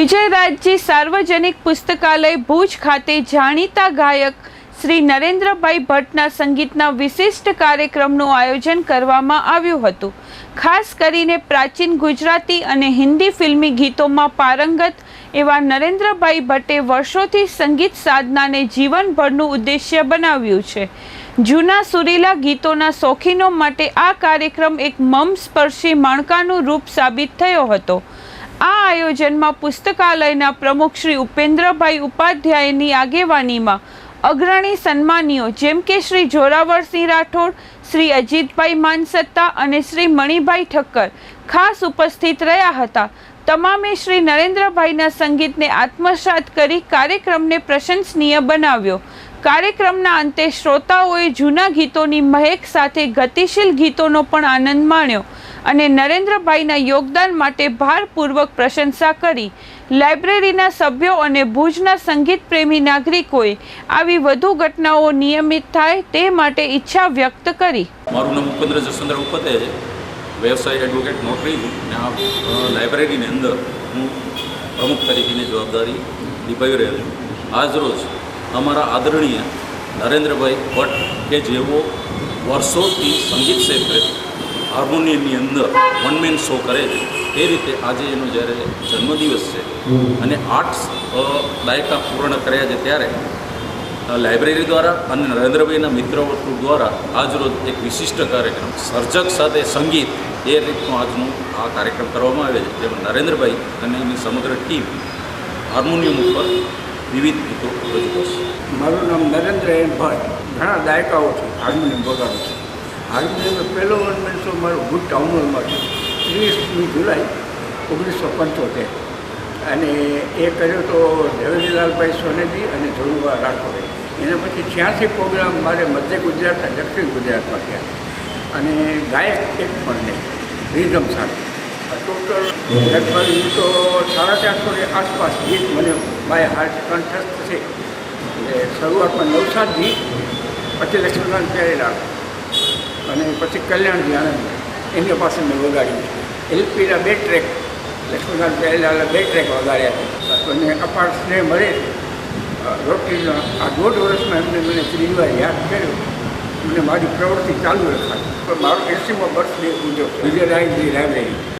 વિજયરાજજી સાર્વજનિક પુસ્તકાલય ભુજ ખાતે જાણીતા ગાયક શ્રી નરેન્દ્રભાઈ ભટ્ટના સંગીતના વિશિષ્ટ કાર્યક્રમનું આયોજન કરવામાં આવ્યું હતું. ખાસ કરીને પ્રાચીન ગુજરાતી અને હિન્દી ફિલ્મી ગીતોમાં પારંગત એવા નરેન્દ્રભાઈ ભટ્ટે વર્ષોથી સંગીત સાધનાને જીવનભરનું ઉદ્દેશ્ય બનાવ્યું છે. જૂના સુરીલા ગીતોના શોખીનો માટે આ કાર્યક્રમ એક મમ સ્પર્શી માણકાનું રૂપ સાબિત થયો હતો. આ આયોજનમાં પુસ્તકાલયના પ્રમુખ શ્રી ઉપેન્દ્રભાઈ ઉપાધ્યાયની આગેવાનીમાં અગ્રણી સન્માનીઓ જેમ કે શ્રી જોરાવરસિંહ રાઠોડ, શ્રી અજીતભાઈ માનસત્તા અને શ્રી મણિભાઈ ઠક્કર ખાસ ઉપસ્થિત રહ્યા હતા. તમામે શ્રી નરેન્દ્રભાઈના સંગીતને આત્મસાત કરી કાર્યક્રમને પ્રશંસનીય બનાવ્યો. કાર્યક્રમના અંતે શ્રોતાઓએ જૂના ગીતોની મહેક સાથે ગતિશીલ ગીતોનો પણ આનંદ માણ્યો. અને નરેન્દ્રભાઈના યોગદાન માટે ભારપૂર્વક પ્રશંસા કરી. લાઇબ્રેરીના સભ્યો અને ભુજના સંગીત પ્રેમી નાગરિકોએ આવી વધુ ઘટનાઓ નિયમિત થાય તે માટે ઈચ્છા વ્યક્ત કરી. મારું નામ ઉપેન્દ્ર જસવંતર ઉપતે છે. વ્યવસાય એડવોકેટ નોકરી લાઇબ્રેરીની અંદર હું પ્રમુખ તરીકેની જવાબદારી નિભાવી રહ્યો છું આજરોજ અમારા આદરણીય નરેન્દ્રભાઈ ભટ્ટ કે જેઓ વર્ષોથી સંગીત ક્ષેત્રે હાર્મોનિયમની અંદર વન મેન શો કરે છે. એ રીતે આજે એનો જ્યારે જન્મદિવસ છે અને આઠ દાયકા પૂર્ણ કર્યા છે ત્યારે લાઇબ્રેરી દ્વારા અને નરેન્દ્રભાઈના મિત્ર દ્વારા આજરોજ એક વિશિષ્ટ કાર્યક્રમ, સર્જક સાથે સંગીત, એ રીતનું આજનું આ કાર્યક્રમ કરવામાં આવે છે. જેમાં નરેન્દ્રભાઈ અને એની સમગ્ર ટીમ હાર્મોનિયમ ઉપર વિવિધ ગીતો રજૂ કરશે. મારું નામ નરેન્દ્ર એન ભટ્ટ. ઘણા દાયકાઓથી હાર્મોનિયમ વગાડું છું. હાર્મોનિયમનો પહેલો ગવર્મેન્ટ શો મારો ગુડ ટાઉન હોલમાં છે ત્રીસમી જુલાઈ ઓગણીસો પંચોતેર. અને એ કર્યો તો દેવજીલાલભાઈ સોનેજી અને ધોરુભા રાઠોડે. એના પછી છ્યાસી પ્રોગ્રામ મારે મધ્ય ગુજરાત અને દક્ષિણ ગુજરાતમાં થયા. અને ગાયક એક પણ નહીં, રિધમ સાથે ટોટલ લગભગ તો સાડા ચારસોની આસપાસ ગીત મને બાય હાર્ટ કંઠસ્થ છે. એટલે શરૂઆતમાં નવસાદ ગીત, પછી લક્ષ્મીકાંત પહેરેલા. અને પછી કલ્યાણજી આનંદ એમની પાસે મેં વગાડ્યું એલપીના બે ટ્રેક લક્ષ્મીકાંત પહેરેલા બે ટ્રેક વગાડ્યા અને અપાર સ્નેહ મળે રોટલીનો આ દોઢ વર્ષમાં એમને મને ત્રીજવાર યાદ કર્યો. અને મારી પ્રવૃત્તિ ચાલુ રખાય. મારો એસીમો બર્થડે ઉજવતો વિજયરાયજી લાઇબ્રેરી